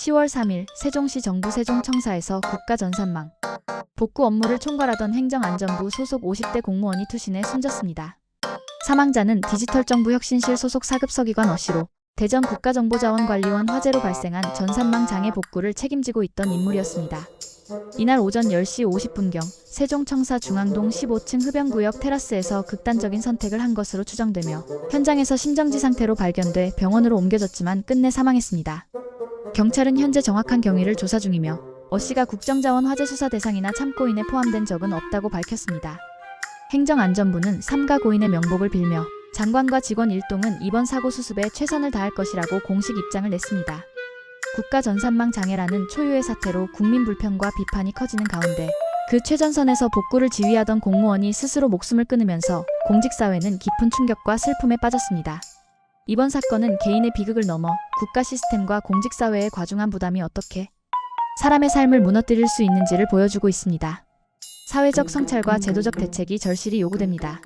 10월 3일 세종시 정부 세종청사에서 국가전산망 복구 업무를 총괄하던 행정안전부 소속 50대 공무원이 투신해 숨졌습니다. 사망자는 디지털정부혁신실 소속 4급 서기관 어씨로 대전 국가정보자원관리원 화재로 발생한 전산망 장애 복구를 책임지고 있던 인물이었습니다. 이날 오전 10시 50분경 세종청사 중앙동 15층 흡연구역 테라스에서 극단적인 선택을 한 것으로 추정되며 현장에서 심정지 상태로 발견돼 병원으로 옮겨졌지만 끝내 사망했습니다. 경찰은 현재 정확한 경위를 조사 중이며 어 씨가 국정자원 화재 수사 대상이나 참고인에 포함된 적은 없다고 밝혔습니다. 행정안전부는 삼가 고인의 명복을 빌며 장관과 직원 일동은 이번 사고 수습에 최선을 다할 것이라고 공식 입장을 냈습니다. 국가 전산망 장애라는 초유의 사태로 국민 불편과 비판이 커지는 가운데 그 최전선에서 복구를 지휘하던 공무원이 스스로 목숨을 끊으면서 공직사회는 깊은 충격과 슬픔에 빠졌습니다. 이번 사건은 개인의 비극을 넘어 국가 시스템과 공직사회의 과중한 부담이 어떻게 사람의 삶을 무너뜨릴 수 있는지를 보여주고 있습니다. 사회적 성찰과 제도적 대책이 절실히 요구됩니다.